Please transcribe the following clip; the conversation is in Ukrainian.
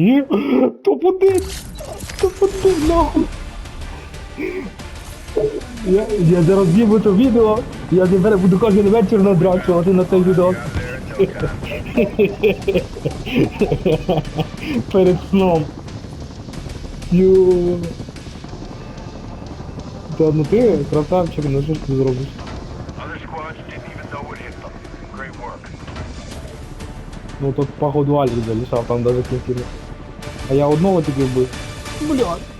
Ні, топ-1! Топ-1, нахуй! Я, я зараз зніму це відео, я тепер буду кожен вечір надрачувати на цей відео. Перед сном. Ю. Та ну ти красавчик, ну що ж ти зробиш? Ну тут походу Альф залишав, там даже кінців. А я одного тобі вбив. Блядь.